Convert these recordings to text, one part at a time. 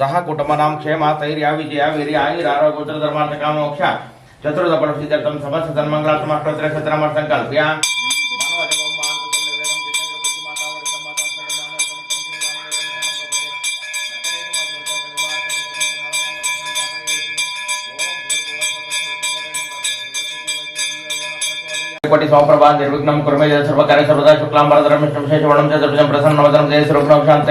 सह कुटुंब नाम क्षेम स्थैर्य विजय वीर आयुर आरो गोचर धर्म काम मोक्ष चतुर्थ पुरुषार्थम समस्त धर्मंगल समस्त संकल्प निर्विघ्न कुर्मे सर्वकारी सर्वदा शुक्लां वरदरम शुक्लाम वर्णम चतुर्भुज प्रसन्न जय श्री शांत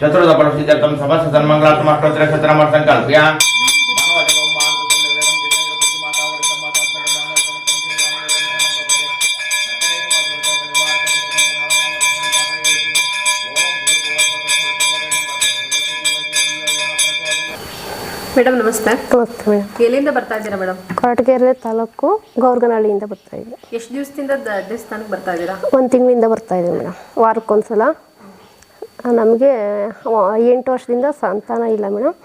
చతుర్థపరుషితం సమస్త సన్మంగళాత్మ క్షత్రమ సంకల్ప్య ಮೇಡಮ್ ನಮಸ್ತೆ ನಮಸ್ತೆ ಮೇಡಮ್ ಎಲ್ಲಿಂದ ಬರ್ತಾ ಇದ್ದೀರಾ ಮೇಡಮ್ ಕೊರಟಗೆರೆ ತಾಲೂಕು ಗೌರ್ಗನಹಳ್ಳಿಯಿಂದ ಬರ್ತಾ ಇದ್ದೀವಿ ಎಷ್ಟು ದಿವಸದಿಂದ ದೇವಸ್ಥಾನಕ್ಕೆ ಬರ್ತಾ ಇದ್ದೀರಾ ಒಂದು ತಿಂಗಳಿಂದ ಬರ್ತಾ ಇದ್ದೀವಿ ಮೇಡಮ್ ವಾರಕ್ಕೊಂದ್ಸಲ ನಮಗೆ ಎಂಟು ವರ್ಷದಿಂದ ಸಂತಾನ ಇಲ್ಲ ಮೇಡಮ್.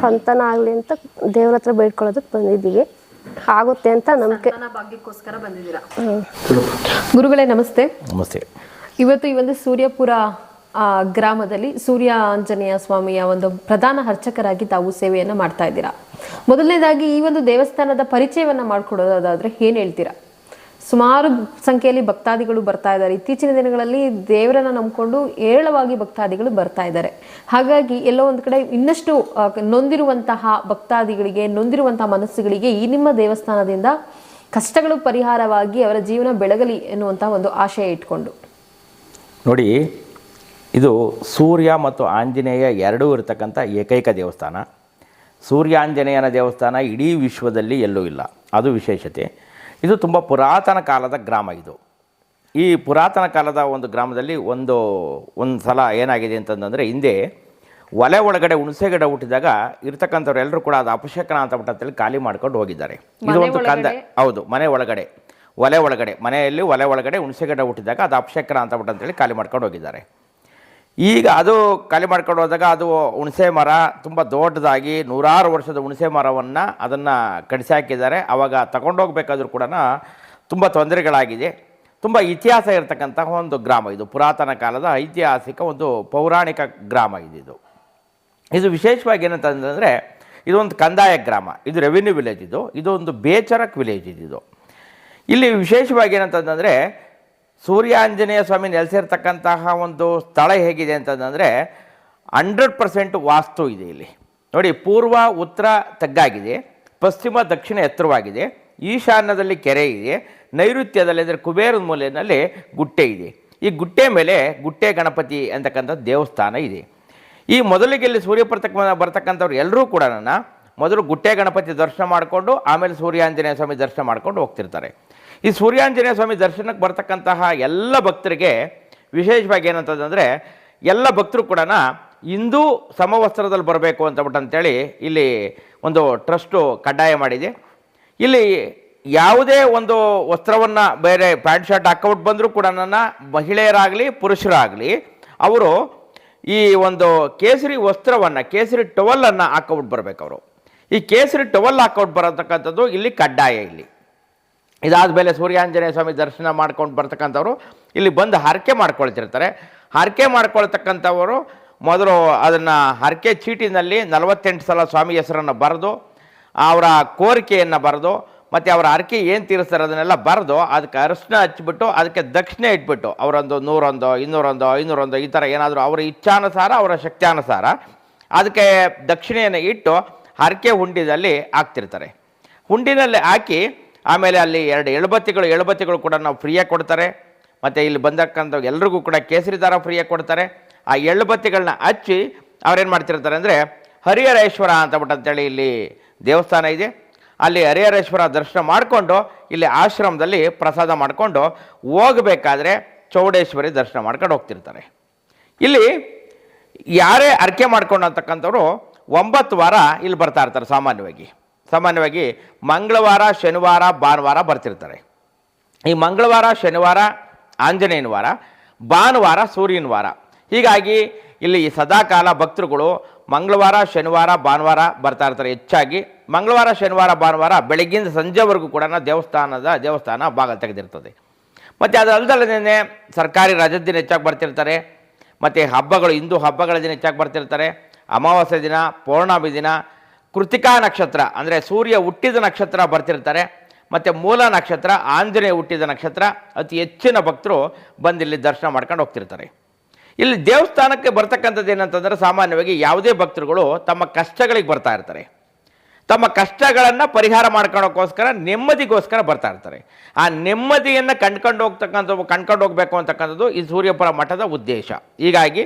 ಸಂತಾನ ಆಗಲಿ ಅಂತ ದೇವ್ರ ಹತ್ರ ಬೇಡ್ಕೊಳ್ಳೋದಕ್ಕೆ ಬಂದಿದ್ದೀವಿ. ಆಗುತ್ತೆ ಅಂತ ನಂಬಿಕೆ. ಸಂತಾನ ಭಾಗ್ಯಕ್ಕೋಸ್ಕರ ಬಂದಿದ್ದೀರಾ? ಗುರುಗಳೇ ನಮಸ್ತೆ. ನಮಸ್ತೆ. ಇವತ್ತು ಈ ಒಂದು ಸೂರ್ಯಪುರ ಆ, ಗ್ರಾಮದಲ್ಲಿ ಸೂರ್ಯ ಆಂಜನೇಯ ಸ್ವಾಮಿಯ ಒಂದು ಪ್ರಧಾನ ಅರ್ಚಕರಾಗಿ ತಾವು ಸೇವೆಯನ್ನು ಮಾಡ್ತಾ ಇದ್ದೀರಾ. ಮೊದಲನೇದಾಗಿ ಈ ಒಂದು ದೇವಸ್ಥಾನದ ಪರಿಚಯವನ್ನು ಮಾಡಿಕೊಡೋದಾದ್ರೆ ಏನು ಹೇಳ್ತೀರಾ? ಸುಮಾರು ಸಂಖ್ಯೆಯಲ್ಲಿ ಭಕ್ತಾದಿಗಳು ಬರ್ತಾ ಇದ್ದಾರೆ. ಇತ್ತೀಚಿನ ದಿನಗಳಲ್ಲಿ ದೇವರನ್ನ ನಂಬಿಕೊಂಡು ಏಳವಾಗಿ ಭಕ್ತಾದಿಗಳು ಬರ್ತಾ ಇದ್ದಾರೆ. ಹಾಗಾಗಿ ಎಲ್ಲೋ ಒಂದು ಕಡೆ ಇನ್ನಷ್ಟು ನೊಂದಿರುವಂತಹ ಭಕ್ತಾದಿಗಳಿಗೆ, ನೊಂದಿರುವಂತಹ ಮನಸ್ಸುಗಳಿಗೆ ಈ ನಿಮ್ಮ ದೇವಸ್ಥಾನದಿಂದ ಕಷ್ಟಗಳು ಪರಿಹಾರವಾಗಿ ಅವರ ಜೀವನ ಬೆಳಗಲಿ ಎನ್ನುವಂತಹ ಒಂದು ಆಶಯ ಇಟ್ಕೊಂಡು. ನೋಡಿ, ಇದು ಸೂರ್ಯ ಮತ್ತು ಆಂಜನೇಯ ಎರಡೂ ಇರತಕ್ಕಂಥ ಏಕೈಕ ದೇವಸ್ಥಾನ. ಸೂರ್ಯಾಂಜನೇಯನ ದೇವಸ್ಥಾನ ಇಡೀ ವಿಶ್ವದಲ್ಲಿ ಎಲ್ಲೂ ಇಲ್ಲ. ಅದು ವಿಶೇಷತೆ. ಇದು ತುಂಬ ಪುರಾತನ ಕಾಲದ ಗ್ರಾಮ ಇದು. ಈ ಪುರಾತನ ಕಾಲದ ಒಂದು ಗ್ರಾಮದಲ್ಲಿ ಒಂದು ಒಂದು ಸಲ ಏನಾಗಿದೆ ಅಂತಂದರೆ ಹಿಂದೆ ಒಲೆ ಒಳಗಡೆ ಹುಣಸೆ ಗಿಡ ಹುಟ್ಟಿದಾಗ ಇರ್ತಕ್ಕಂಥವ್ರು ಎಲ್ಲರೂ ಕೂಡ ಅದು ಅಪಶಕನ ಅಂತ ಮಟ್ಟದಲ್ಲಿ ಖಾಲಿ ಮಾಡ್ಕೊಂಡು ಹೋಗಿದ್ದಾರೆ. ಇದು ಒಂದು ಕಂದ ಹೌದು ಮನೆ ಒಳಗಡೆ. ಒಲೆ ಒಳಗಡೆ ಮನೆಯಲ್ಲಿ ಒಲೆ ಒಳಗಡೆ ಹುಣಸೆ ಗಿಡ ಹುಟ್ಟಿದಾಗ ಅದು ಅಪಶಕನ ಅಂತ ಮಟ್ಟದಲ್ಲಿ ಅಂತೇಳಿ ಖಾಲಿ ಮಾಡ್ಕೊಂಡು ಹೋಗಿದ್ದಾರೆ. ಈಗ ಅದು ಖಾಲಿ ಮಾಡ್ಕೊಂಡು ಹೋದಾಗ ಅದು ಹುಣಸೆ ಮರ ತುಂಬ ದೊಡ್ಡದಾಗಿ ನೂರಾರು ವರ್ಷದ ಹುಣಸೆ ಮರವನ್ನು ಅದನ್ನು ಕಡಿಸಿ ಹಾಕಿದ್ದಾರೆ. ಆವಾಗ ತಗೊಂಡೋಗ್ಬೇಕಾದ್ರೂ ಕೂಡ ತುಂಬ ತೊಂದರೆಗಳಾಗಿದೆ. ತುಂಬ ಇತಿಹಾಸ ಇರತಕ್ಕಂತಹ ಒಂದು ಗ್ರಾಮ ಇದು. ಪುರಾತನ ಕಾಲದ ಐತಿಹಾಸಿಕ ಒಂದು ಪೌರಾಣಿಕ ಗ್ರಾಮ ಇದು ಇದು. ವಿಶೇಷವಾಗಿ ಏನಂತಂದರೆ ಇದೊಂದು ಕಂದಾಯ ಗ್ರಾಮ. ಇದು ರೆವಿನ್ಯೂ ವಿಲೇಜ್ ಇದು. ಇದು ಒಂದು ಬೇಚರಕ್ ವಿಲೇಜ್ ಇದು. ಇಲ್ಲಿ ವಿಶೇಷವಾಗಿ ಏನಂತಂದರೆ ಸೂರ್ಯಾಂಜನೇಯ ಸ್ವಾಮಿ ನೆಲೆಸಿರ್ತಕ್ಕಂತಹ ಒಂದು ಸ್ಥಳ ಹೇಗಿದೆ ಅಂತಂದರೆ ಹಂಡ್ರೆಡ್ ಪರ್ಸೆಂಟ್ ವಾಸ್ತು ಇದೆ ಇಲ್ಲಿ. ನೋಡಿ, ಪೂರ್ವ, ಉತ್ತರ ತಗ್ಗಾಗಿದೆ, ಪಶ್ಚಿಮ, ದಕ್ಷಿಣ ಎತ್ತರವಾಗಿದೆ, ಈಶಾನ್ಯದಲ್ಲಿ ಕೆರೆ ಇದೆ, ನೈಋತ್ಯದಲ್ಲಿ ಅಂದರೆ ಕುಬೇರ ಮೂಲೆಯಲ್ಲಿ ಗುಟ್ಟೆ ಇದೆ. ಈ ಗುಟ್ಟೆ ಮೇಲೆ ಗುಟ್ಟೆ ಗಣಪತಿ ಅಂತಕ್ಕಂಥ ದೇವಸ್ಥಾನ ಇದೆ. ಈ ಮೊದಲಿಗೆ ಇಲ್ಲಿ ಸೂರ್ಯ ಪ್ರತಕ್ಕ ಬರ್ತಕ್ಕಂಥವ್ರು ಎಲ್ಲರೂ ಕೂಡ ಮೊದಲು ಗುಟ್ಟೆ ಗಣಪತಿ ದರ್ಶನ ಮಾಡಿಕೊಂಡು, ಆಮೇಲೆ ಸೂರ್ಯಾಂಜನೇಯ ಸ್ವಾಮಿ ದರ್ಶನ ಮಾಡ್ಕೊಂಡು ಹೋಗ್ತಿರ್ತಾರೆ. ಈ ಸೂರ್ಯಾಂಜನೇಯ ಸ್ವಾಮಿ ದರ್ಶನಕ್ಕೆ ಬರ್ತಕ್ಕಂತಹ ಎಲ್ಲ ಭಕ್ತರಿಗೆ ವಿಶೇಷವಾಗಿ ಏನಂತಂದರೆ ಎಲ್ಲ ಭಕ್ತರು ಕೂಡ ಹಿಂದೂ ಸಮವಸ್ತ್ರದಲ್ಲಿ ಬರಬೇಕು ಅಂತಬಿಟ್ಟು ಅಂತೇಳಿ ಇಲ್ಲಿ ಒಂದು ಟ್ರಸ್ಟು ಕಡ್ಡಾಯ ಮಾಡಿದೆ. ಇಲ್ಲಿ ಯಾವುದೇ ಒಂದು ವಸ್ತ್ರವನ್ನು ಬೇರೆ ಪ್ಯಾಂಟ್ ಶರ್ಟ್ ಹಾಕ್ಕೊಂಡು ಬಂದರೂ ಕೂಡ ನನ್ನ ಮಹಿಳೆಯರಾಗಲಿ, ಪುರುಷರಾಗಲಿ, ಅವರು ಈ ಒಂದು ಕೇಸರಿ ವಸ್ತ್ರವನ್ನು, ಕೇಸರಿ ಟವಲನ್ನು ಹಾಕ್ಕೊಂಡು ಬರ್ಬೇಕು ಅವರು. ಈ ಕೇಸರಿ ಟವಲ್ ಹಾಕೊಟ್ ಬರತಕ್ಕಂಥದ್ದು ಇಲ್ಲಿ ಕಡ್ಡಾಯ ಇಲ್ಲಿ. ಇದಾದ ಮೇಲೆ ಸೂರ್ಯಾಂಜನೇಯ ಸ್ವಾಮಿ ದರ್ಶನ ಮಾಡ್ಕೊಂಡು ಬರ್ತಕ್ಕಂಥವ್ರು ಇಲ್ಲಿ ಬಂದು ಹರಕೆ ಮಾಡ್ಕೊಳ್ತಿರ್ತಾರೆ. ಹರಕೆ ಮಾಡ್ಕೊಳ್ತಕ್ಕಂಥವರು ಮೊದಲು ಅದನ್ನು ಹರಕೆ ಚೀಟಿನಲ್ಲಿ ನಲವತ್ತೆಂಟು ಸಲ ಸ್ವಾಮಿ ಹೆಸರನ್ನು ಬರೆದು, ಅವರ ಕೋರಿಕೆಯನ್ನು ಬರೆದು, ಮತ್ತು ಅವರ ಹರಕೆ ಏನು ತೀರಿಸ್ತಾರೆ ಅದನ್ನೆಲ್ಲ ಬರೆದು, ಅದಕ್ಕೆ ಅರಿಶಿನ ಹಚ್ಚಿಬಿಟ್ಟು, ಅದಕ್ಕೆ ದಕ್ಷಿಣೆ ಇಟ್ಬಿಟ್ಟು, ಅವರೊಂದು ನೂರೊಂದು, ಇನ್ನೂರೊಂದು, ಐನೂರೊಂದು ಈ ಥರ ಏನಾದರೂ ಅವರ ಇಚ್ಛಾನುಸಾರ, ಅವರ ಶಕ್ತಿಯಾನುಸಾರ ಅದಕ್ಕೆ ದಕ್ಷಿಣೆಯನ್ನು ಇಟ್ಟು ಹರಕೆ ಹುಂಡಿದಲ್ಲಿ ಹಾಕ್ತಿರ್ತಾರೆ. ಹುಂಡಿನಲ್ಲಿ ಹಾಕಿ ಆಮೇಲೆ ಅಲ್ಲಿ ಎರಡು ಎಳುಬತ್ತಿಗಳು ಎಳುಬತ್ತಿಗಳು ಕೂಡ ನಾವು ಫ್ರೀಯಾಗಿ ಕೊಡ್ತಾರೆ. ಮತ್ತು ಇಲ್ಲಿ ಬಂದಕ್ಕಂಥ ಎಲ್ರಿಗೂ ಕೂಡ ಕೇಸರಿ ದಾರ ಫ್ರೀಯಾಗಿ ಕೊಡ್ತಾರೆ. ಆ ಎಳ್ಳುಬತ್ತಿಗಳನ್ನ ಹಚ್ಚಿ ಅವ್ರೇನು ಮಾಡ್ತಿರ್ತಾರೆ ಅಂದರೆ ಹರಿಹರೇಶ್ವರ ಅಂತ ಅಂತೇಳಿ ಇಲ್ಲಿ ದೇವಸ್ಥಾನ ಇದೆ. ಅಲ್ಲಿ ಹರಿಹರೇಶ್ವರ ದರ್ಶನ ಮಾಡಿಕೊಂಡು ಇಲ್ಲಿ ಆಶ್ರಮದಲ್ಲಿ ಪ್ರಸಾದ ಮಾಡಿಕೊಂಡು ಹೋಗಬೇಕಾದ್ರೆ ಚೌಡೇಶ್ವರಿ ದರ್ಶನ ಮಾಡ್ಕೊಂಡು ಹೋಗ್ತಿರ್ತಾರೆ. ಇಲ್ಲಿ ಯಾರೇ ಅರ್ಕೆ ಮಾಡ್ಕೊಂಡು ಅಂತಕ್ಕಂಥವ್ರು ಒಂಬತ್ತು ವಾರ ಇಲ್ಲಿ ಬರ್ತಾ ಇರ್ತಾರೆ ಸಾಮಾನ್ಯವಾಗಿ. ಸಾಮಾನ್ಯವಾಗಿ ಮಂಗಳವಾರ, ಶನಿವಾರ, ಭಾನುವಾರ ಬರ್ತಿರ್ತಾರೆ. ಈ ಮಂಗಳವಾರ, ಶನಿವಾರ, ಆಂಜನೇಯನ ವಾರ, ಭಾನುವಾರ, ಸೂರ್ಯನ ವಾರ. ಹೀಗಾಗಿ ಇಲ್ಲಿ ಸದಾಕಾಲ ಭಕ್ತರುಗಳು ಮಂಗಳವಾರ, ಶನಿವಾರ, ಭಾನುವಾರ ಬರ್ತಾ ಇರ್ತಾರೆ ಹೆಚ್ಚಾಗಿ. ಮಂಗಳವಾರ, ಶನಿವಾರ, ಭಾನುವಾರ ಬೆಳಗ್ಗಿಂದ ಸಂಜೆವರೆಗೂ ಕೂಡ ದೇವಸ್ಥಾನದ ದೇವಸ್ಥಾನ ಭಾಗ ತೆಗೆದಿರ್ತದೆ. ಮತ್ತು ಅದು ಅಲ್ದಲ್ಲದೇ ಸರ್ಕಾರಿ ರಜದ ದಿನ ಹೆಚ್ಚಾಗಿ ಬರ್ತಿರ್ತಾರೆ. ಮತ್ತು ಹಬ್ಬಗಳು, ಹಿಂದೂ ಹಬ್ಬಗಳ ದಿನ ಹೆಚ್ಚಾಗಿ ಬರ್ತಿರ್ತಾರೆ. ಅಮಾವಾಸ್ಯೆ ದಿನ, ಪೌರ್ಣಮಿ ದಿನ ಕೃತಿಕಾ ನಕ್ಷತ್ರ, ಅಂದರೆ ಸೂರ್ಯ ಹುಟ್ಟಿದ ನಕ್ಷತ್ರ ಬರ್ತಿರ್ತಾರೆ, ಮತ್ತು ಮೂಲ ನಕ್ಷತ್ರ, ಆಂಜನೇಯ ಹುಟ್ಟಿದ ನಕ್ಷತ್ರ, ಅತಿ ಹೆಚ್ಚಿನ ಭಕ್ತರು ಬಂದು ಇಲ್ಲಿ ದರ್ಶನ ಮಾಡ್ಕೊಂಡು ಹೋಗ್ತಿರ್ತಾರೆ. ಇಲ್ಲಿ ದೇವಸ್ಥಾನಕ್ಕೆ ಬರ್ತಕ್ಕಂಥದ್ದು ಏನಂತಂದರೆ ಸಾಮಾನ್ಯವಾಗಿ ಯಾವುದೇ ಭಕ್ತರುಗಳು ತಮ್ಮ ಕಷ್ಟಗಳಿಗೆ ಬರ್ತಾ ಇರ್ತಾರೆ. ತಮ್ಮ ಕಷ್ಟಗಳನ್ನು ಪರಿಹಾರ ಮಾಡ್ಕೊಳ್ಳೋಕ್ಕೋಸ್ಕರ ನೆಮ್ಮದಿಗೋಸ್ಕರ ಬರ್ತಾ ಇರ್ತಾರೆ. ಆ ನೆಮ್ಮದಿಯನ್ನು ಕಂಡ್ಕೊಂಡು ಹೋಗ್ತಕ್ಕಂಥ, ಕಂಡ್ಕೊಂಡು ಹೋಗಬೇಕು ಅಂತಕ್ಕಂಥದ್ದು ಈ ಸೂರ್ಯಪುರ ಮಠದ ಉದ್ದೇಶ. ಹೀಗಾಗಿ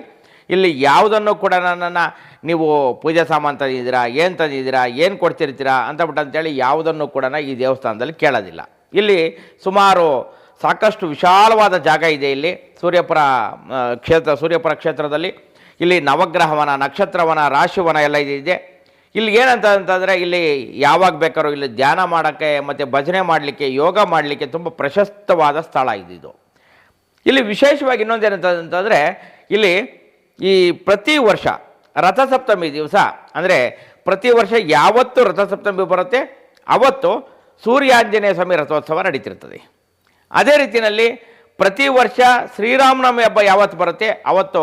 ಇಲ್ಲಿ ಯಾವುದನ್ನು ಕೂಡ ನನ್ನನ್ನು ನೀವು ಪೂಜೆ ಸಾಮಾನು ತಂದಿದ್ದೀರಾ, ಏನು ತಂದಿದ್ದೀರಾ, ಏನು ಕೊಡ್ತಿರ್ತೀರಾ ಅಂತ ಬಿಟ್ಟು ಅಂತೇಳಿ ಯಾವುದನ್ನು ಕೂಡ ಈ ದೇವಸ್ಥಾನದಲ್ಲಿ ಕೇಳೋದಿಲ್ಲ. ಇಲ್ಲಿ ಸುಮಾರು ಸಾಕಷ್ಟು ವಿಶಾಲವಾದ ಜಾಗ ಇದೆ ಇಲ್ಲಿ, ಸೂರ್ಯಪುರ ಕ್ಷೇತ್ರ, ಸೂರ್ಯಪುರ ಕ್ಷೇತ್ರದಲ್ಲಿ. ಇಲ್ಲಿ ನವಗ್ರಹವನ, ನಕ್ಷತ್ರವನ, ರಾಶಿವನ ಎಲ್ಲ ಇದೆ ಇಲ್ಲಿ ಏನಂತ ಅಂತಂದರೆ ಇಲ್ಲಿ ಯಾವಾಗ ಬೇಕಾದ್ರೂ ಇಲ್ಲಿ ಧ್ಯಾನ ಮಾಡೋಕ್ಕೆ ಮತ್ತು ಭಜನೆ ಮಾಡಲಿಕ್ಕೆ, ಯೋಗ ಮಾಡಲಿಕ್ಕೆ ತುಂಬ ಪ್ರಶಸ್ತವಾದ ಸ್ಥಳ ಇದಿದು ಇಲ್ಲಿ ವಿಶೇಷವಾಗಿ ಇನ್ನೊಂದೇನಂತ ಅಂತಂದರೆ ಇಲ್ಲಿ ಈ ಪ್ರತಿ ವರ್ಷ ರಥಸಪ್ತಮಿ ದಿವಸ ಅಂದರೆ ಪ್ರತಿ ವರ್ಷ ಯಾವತ್ತು ರಥಸಪ್ತಮಿ ಬರುತ್ತೆ? ಅವತ್ತು ಸೂರ್ಯಾಂಜನೇಯ ಸ್ವಾಮಿ ರಥೋತ್ಸವ ನಡೀತಿರ್ತದೆ. ಅದೇ ರೀತಿಯಲ್ಲಿ ಪ್ರತಿ ವರ್ಷ ಶ್ರೀರಾಮನವಮಿ ಹಬ್ಬ ಯಾವತ್ತು ಬರುತ್ತೆ? ಅವತ್ತು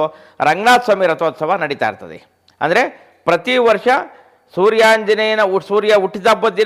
ರಂಗನಾಥ ಸ್ವಾಮಿ ರಥೋತ್ಸವ ನಡೀತಾ ಇರ್ತದೆ. ಅಂದರೆ ಪ್ರತಿ ವರ್ಷ ಸೂರ್ಯಾಂಜನೇಯನ ಸೂರ್ಯ ಹುಟ್ಟಿದ ಹಬ್ಬದ ದಿನ